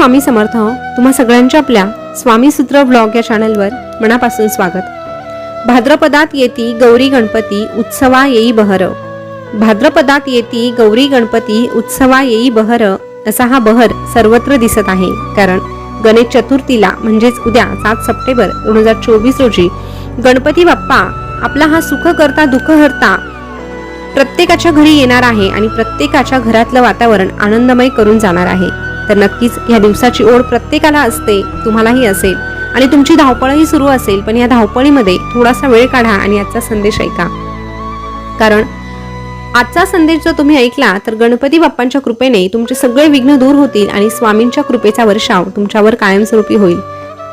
स्वामी समर्थ हो. तुम्हा सगळ्यांच्या आपल्या स्वामी सूत्र ब्लॉग या चॅनलवर मनापासून स्वागत. भाद्रपदात येती गौरी गणपती उत्सवा येई बहर. भाद्रपदात येती गौरी गणपती उत्सवा येई बहर असा हा बहर सर्वत्र दिसत आहे. कारण गणेश चतुर्थीला म्हणजेच उद्या सात सप्टेंबर दोन हजार चोवीस रोजी गणपती बाप्पा आपला हा सुख करता दुःख हरता प्रत्येकाच्या घरी येणार आहे आणि प्रत्येकाच्या घरातलं वातावरण आनंदमय करून जाणार आहे. तर नक्कीच या दिवसाची ओढ प्रत्येकाला असते तुम्हालाही असेल. आणि तुमची धावपळही सुरू असेल पण या धावपळीमध्ये थोडासा वेळ काढा आणि आजचा संदेश ऐका. कारण आजचा संदेश जर तुम्ही ऐकला तर गणपती बाप्पांच्या कृपेने तुमचे सगळे विघ्न दूर होतील आणि स्वामींच्या कृपेचा वर्षाव तुमच्यावर कायमस्वरूपी होईल.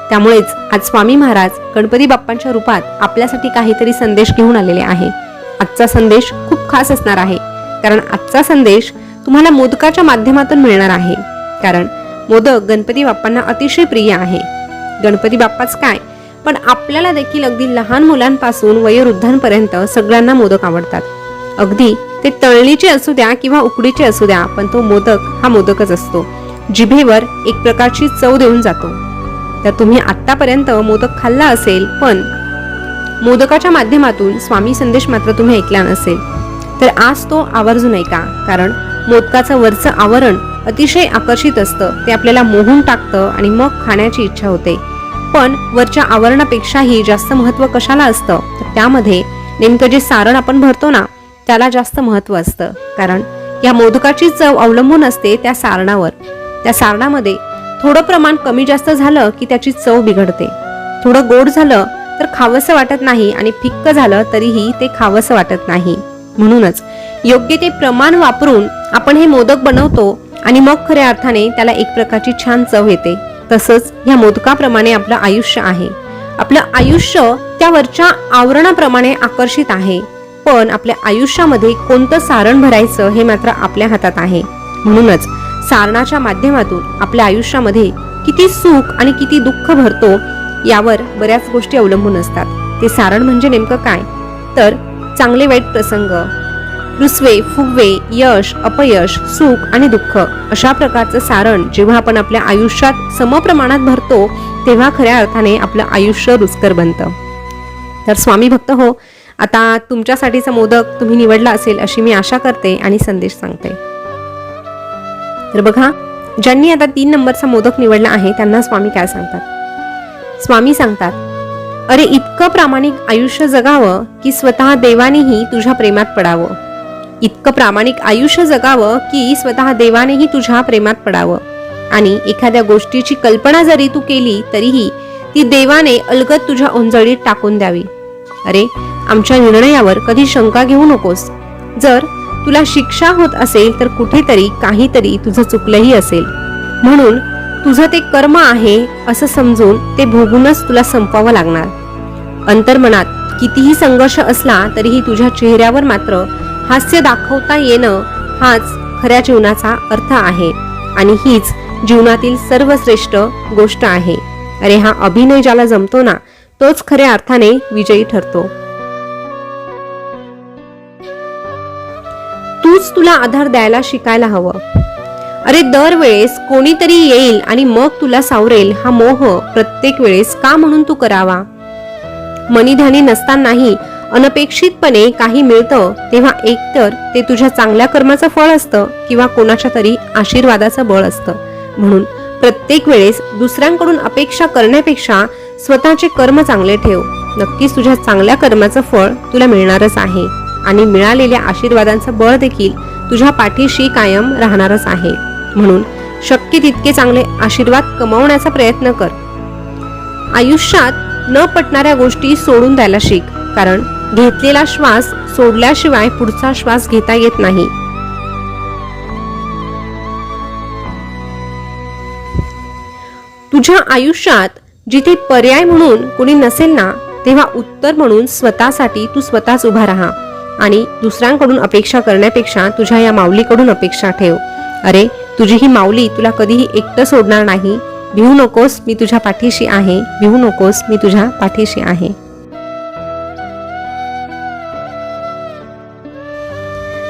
त्यामुळेच आज स्वामी महाराज गणपती बाप्पांच्या रूपात आपल्यासाठी काहीतरी संदेश घेऊन आलेले आहे. आजचा संदेश खूप खास असणार आहे. कारण आजचा संदेश तुम्हाला मोदकाच्या माध्यमातून मिळणार आहे. कारण मोदक गणपती बाप्पांना अतिशय प्रिय आहे. गणपती बाप्पाच काय? पण आपल्याला देखील अगदी लहान मुलांपासून वयोवृद्धांपर्यंत सगळ्यांना मोदक आवडतात. अगदी ते तळणीचे असू द्या किंवा उकडीचे असू द्या पण तो मोदक हा मोदकच असतो. जिभेवर एक प्रकारची चव देऊन जातो. तर तुम्ही आतापर्यंत मोदक खाल्ला असेल पण मोदकाच्या माध्यमातून स्वामी संदेश मात्र तुम्ही ऐकला नसेल. तर आज तो आवर्जून ऐका कारण मोदकाचं वरचं आवरण अतिशय आकर्षित असतं. ते आपल्याला मोहून टाकतं आणि मग खाण्याची इच्छा होते. पण वरच्या आवरणापेक्षाही जास्त महत्त्व कशाला असतं? तर त्यामध्ये नेमकं जे सारण आपण भरतो ना त्याला जास्त महत्त्व असतं. कारण या मोदकाची चव अवलंबून असते त्या सारणावर. त्या सारणामध्ये थोडं प्रमाण कमी जास्त झालं की त्याची चव बिघडते. थोडं गोड झालं तर खावंसं वाटत नाही आणि फिक्क झालं तरीही ते खावंसं वाटत नाही. म्हणूनच योग्य ते प्रमाण वापरून आपण हे मोदक बनवतो आणि मग खऱ्या अर्थाने त्याला एक प्रकारची छान चव येते. तसंच ह्या मोदकाप्रमाणे आपलं आयुष्य आहे. आपलं आयुष्य त्या वरच्या आवरणाप्रमाणे आकर्षित आहे. पण आपल्या आयुष्यामध्ये कोणतं सारण भरायचं हे मात्र आपल्या हातात आहे. म्हणूनच सारणाच्या माध्यमातून आपल्या आयुष्यामध्ये किती सुख आणि किती दुःख भरतो यावर बऱ्याच गोष्टी अवलंबून असतात. ते सारण म्हणजे नेमकं काय? तर चांगले वाईट प्रसंग रुसवे फुगवे यश अपयश सुख आणि दुःख अशा प्रकारचं सारण जेव्हा आपण आपल्या आयुष्यात समप्रमाणात भरतो तेव्हा खऱ्या अर्थाने आपलं आयुष्य रुचकर बनतं. तर स्वामी भक्त हो आता तुमच्यासाठीचा मोदक तुम्ही निवडला असेल अशी मी आशा करते आणि संदेश सांगते. तर बघा ज्यांनी आता तीन नंबरचा मोदक निवडला आहे त्यांना स्वामी काय सांगतात? स्वामी सांगतात अरे इतकं प्रामाणिक आयुष्य जगावं की स्वतः देवानेही तुझ्या प्रेमात पडावं. इतकं प्रामाणिक आयुष्य जगावं की स्वतः देवानेही तुझ्या प्रेमात पडावं. आणि एखाद्या गोष्टीची कल्पना जरी तू केली तरीही ती देवाने अलगद तुझ्या ओंजळीत टाकून द्यावी. अरे आमच्या निर्णयावर कधी शंका घेऊ नकोस. जर तुला शिक्षा होत असेल तर कुठेतरी काहीतरी तुझं चुकलंही असेल. म्हणून तुझं ते कर्म आहे असं समजून ते भोगूनच तुला संपवावं लागणार. अंतर्मनात कितीही संघर्ष असला तरीही तुझ्या चेहऱ्यावर मात्र हास्य दाखवता येणं हाच खऱ्या जीवनाचा अर्थ आहे. आणि हीच जीवनातील सर्वश्रेष्ठ गोष्ट आहे. अरे हा अभिनय ज्याला जमतो ना तोच खऱ्या अर्थाने विजयी ठरतो. तूच तुला आधार द्यायला शिकायला हवं. अरे दरवेळेस कोणीतरी येईल आणि मग तुला सावरेल हा मोह प्रत्येक वेळेस का म्हणून तू करावा? मनीध्यानी नसतानाही अनपेक्षितपणे काही मिळतं तेव्हा एकतर ते तुझ्या चांगल्या कर्माचं फळ असतं किंवा कोणाच्या तरी आशीर्वादाचं बळ असतं. म्हणून प्रत्येक वेळेस दुसऱ्यांकडून अपेक्षा करण्यापेक्षा स्वतःचे कर्म चांगले ठेव. नक्कीच तुझ्या चांगल्या कर्माचं फळ तुला मिळणारच आहे आणि मिळालेल्या आशीर्वादांचं बळ देखील तुझ्या पाठीशी कायम राहणारच आहे. म्हणून शक्य तितके चांगले आशीर्वाद कमावण्याचा प्रयत्न कर. आयुष्यात न पटणाऱ्या गोष्टी सोडून द्यायला शिक कारण घेतलेला श्वास सोडल्याशिवाय पुढचा श्वास घेता येत नाही. तुझ्या आयुष्यात जिथे पर्याय म्हणून कोणी नसेल ना तेव्हा उत्तर म्हणून स्वतःसाठी तू स्वतःच उभा राहा आणि दुसऱ्यांकडून अपेक्षा करण्यापेक्षा तुझ्या या माऊलीकडून अपेक्षा ठेव. अरे तुझी ही माऊली तुला कधीही एकटं सोडणार नाही. भिवू नकोस मी तुझ्या पाठीशी आहे. भिवू नकोस मी तुझ्या पाठीशी आहे.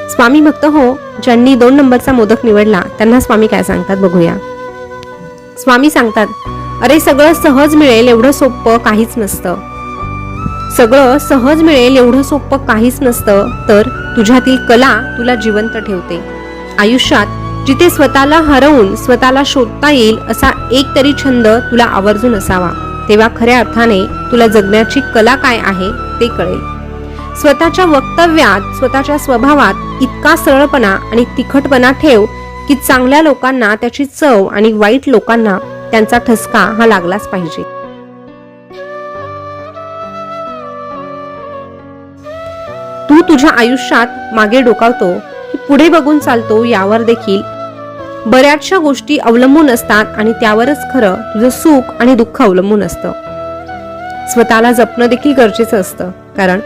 स्वामी भक्त हो ज्यांनी दोन नंबरचा मोदक निवडला त्यांना स्वामी काय सांगतात बघूया. स्वामी सांगतात अरे सगळं सहज मिळेल एवढं सोपं काहीच नसतं. सगळं सहज मिळेल एवढं सोपं काहीच नसतं तर तुझ्यातील कला तुला जिवंत ठेवते. आयुष्यात जिथे स्वतःला हरवून स्वतःला शोधता येईल असा एक तरी छंद तुला आवर्जून असावा. तेव्हा खऱ्या अर्थाने तुला जगण्याची कला काय आहे ते कळेल. स्वतःच्या वक्तव्यात स्वतःच्या स्वभावात इतका सरळपणा आणि तिखटपणा ठेव की चांगल्या लोकांना त्याची चव आणि वाईट लोकांना त्यांचा ठसका हा लागलाच पाहिजे. तू तुझ्या आयुष्यात मागे डोकावतो की पुढे बघून चालतो यावर देखील. बऱ्याचशा गोष्टी अवलंबून असतात आणि त्यावरच खरं तुझं सुख आणि दुःख अवलंबून असतं. स्वतःला जपणं देखील गरजेचं असतं कारण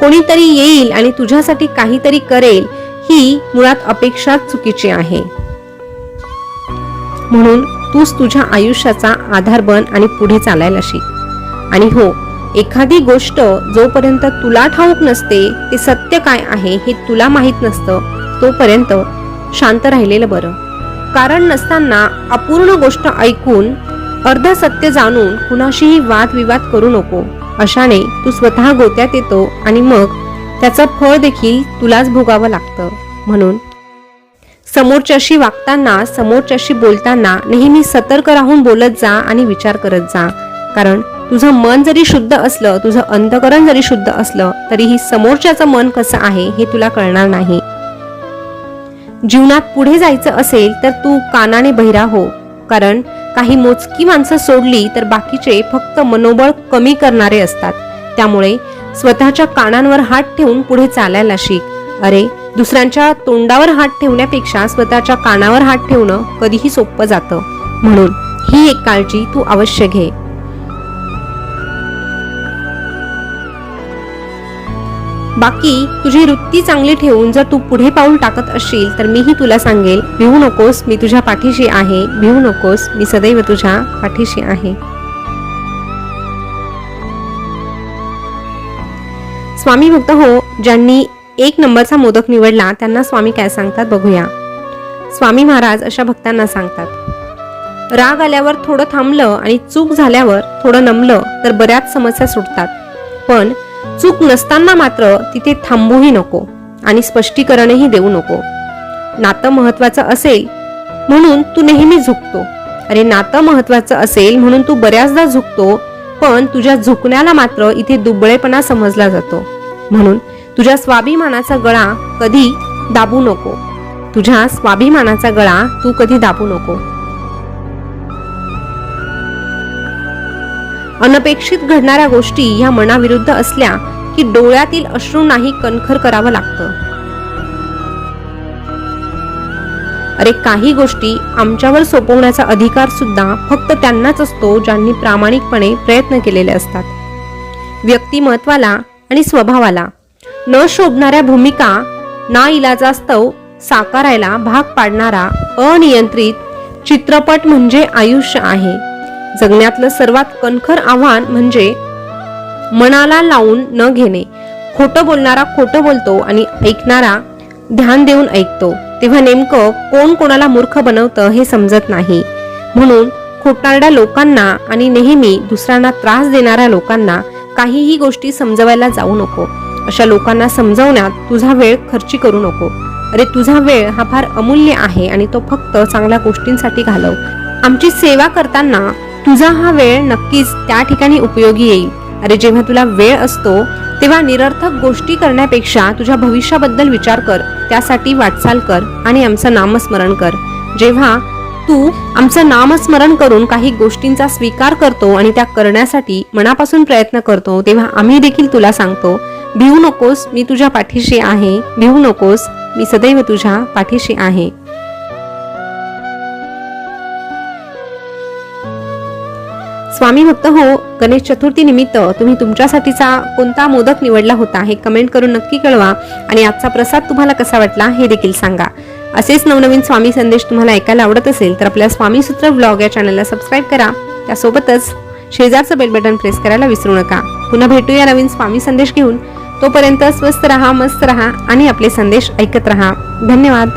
कोणीतरी येईल आणि तुझ्यासाठी काहीतरी करेल ही मुळात अपेक्षा चुकीची आहे. म्हणून तूच तुझ्या आयुष्याचा आधार बन आणि पुढे चालायला शिक. आणि हो एखादी गोष्ट जोपर्यंत तुला ठाऊक नसते ते सत्य काय आहे हे तुला माहीत नसतं तोपर्यंत शांत राहिलेलं बरं. कारण नसताना अपूर्ण गोष्ट ऐकून अर्ध सत्य जाणून कुणाशीही वादविवाद करू नको. अशाने तू स्वतः गोत्यात येतो आणि मग त्याचं फळ देखील तुलाच भोगावं लागतं. म्हणून समोरच्याशी वागताना समोरच्याशी बोलताना नेहमी सतर्क राहून बोलत जा आणि विचार करत जा. कारण तुझं मन जरी शुद्ध असलं तुझं अंतकरण जरी शुद्ध असलं तरीही समोरच्याचं मन कसं आहे हे तुला कळणार नाही. जीवनात पुढे जायचं असेल तर तू कानाने बहिरा हो. कारण काही मोजकी माणसं सोडली तर बाकीचे फक्त मनोबळ कमी करणारे असतात. त्यामुळे स्वतःच्या कानांवर हात ठेवून पुढे चालायला शिक. अरे दुसऱ्यांच्या तोंडावर हात ठेवण्यापेक्षा स्वतःच्या कानावर हात ठेवणं कधीही सोपं जातं. म्हणून ही एक काळजी तू अवश्य घे. बाकी तुझी वृत्ती चांगली ठेवून जर तू पुढे पाऊल टाकत असशील तर मीही तुला सांगेल भिवू नकोस मी तुझ्या पाठीशी आहे भिवू नकोस मी सदैव तुझ्या पाठीशी आहे. स्वामी भक्त हो ज्यांनी एक नंबरचा मोदक निवडला त्यांना स्वामी काय सांगतात बघूया. स्वामी महाराज अशा भक्तांना सांगतात. राग आल्यावर थोडं थांबलं आणि चूक झाल्यावर थोडं नमलं तर बऱ्याच समस्या सुटतात. पण चूक नसताना मात्र तिथे थांबूही नको आणि स्पष्टीकरणही देऊ नको. नातं महत्वाचं असेल म्हणून तू नेहमी झुकतो. अरे नातं महत्वाचं असेल म्हणून तू बऱ्याचदा झुकतो पण तुझ्या झुकण्याला मात्र इथे दुबळेपणा समजला जातो. म्हणून तुझ्या स्वाभिमानाचा गळा कधी दाबू नको. तुझ्या स्वाभिमानाचा गळा तू कधी दाबू नको. अनपेक्षित घडणाऱ्या गोष्टी ह्या मनाविरुद्ध असल्या की डोळ्यातील अश्रूंनाही कणखर करावं लागतं. अरे काही गोष्टी आमच्यावर सोपवण्याचा अधिकार सुद्धा फक्त त्यांनाच असतो ज्यांनी प्रामाणिकपणे प्रयत्न केलेले असतात. व्यक्तिमत्वाला आणि स्वभावाला न शोभणाऱ्या भूमिका ना इलाजास्तव साकारायला भाग पाडणारा अनियंत्रित चित्रपट म्हणजे आयुष्य आहे. जगण्यातलं सर्वात कणखर आव्हान म्हणजे मनाला लावून न घेणे. खोटं बोलणारा खोटं बोलतो आणि ऐकणारा ध्यान देऊन ऐकतो. तेव्हा नेमकं कोण कोणाला मूर्ख बनवतं हे समजत नाही. म्हणून खोटारड्या लोकांना आणि नेहमी दुसऱ्यांना त्रास देणाऱ्या लोकांना काहीही गोष्टी समजवायला जाऊ नको. अशा लोकांना समजवण्यात तुझा वेळ खर्ची करू नको. अरे तुझा वेळ हा फार अमूल्य आहे आणि तो फक्त चांगल्या गोष्टींसाठी घालव. आमची सेवा करताना तुझा हा वेळ नक्कीच त्या ठिकाणी उपयोगी येईल. अरे जेव्हा तुला वेळ असतो तेव्हा निरर्थक गोष्टी करण्यापेक्षा तुझ्या भविष्याबद्दल विचार कर त्यासाठी वाटचाल कर आणि आमचं नामस्मरण कर. जेव्हा तू आमचं नामस्मरण करून काही गोष्टींचा स्वीकार करतो आणि त्या करण्यासाठी मनापासून प्रयत्न करतो तेव्हा आम्ही देखील तुला सांगतो भिवू नकोस मी तुझ्या पाठीशी आहे. भिवू नकोस मी सदैव तुझ्या पाठीशी आहे. स्वामी भक्त हो गणेश चतुर्थी निमित्त तुम्ही तुमच्यासाठीचा कोणता मोदक निवडला होता हे कमेंट करून नक्की कळवा आणि आजचा प्रसाद तुम्हाला कसा वाटला हे देखील सांगा. असेच नवनवीन स्वामी संदेश तुम्हाला ऐकायला आवडत असेल तर आपल्या स्वामी सूत्र ब्लॉग या चॅनलला सबस्क्राईब करा. त्यासोबतच शेजारचं बेल बटन प्रेस करायला विसरू नका. पुन्हा भेटूया नवीन स्वामी संदेश घेऊन. तोपर्यंत स्वस्त रहा मस्त रहा आणि आपले संदेश ऐकत रहा. धन्यवाद.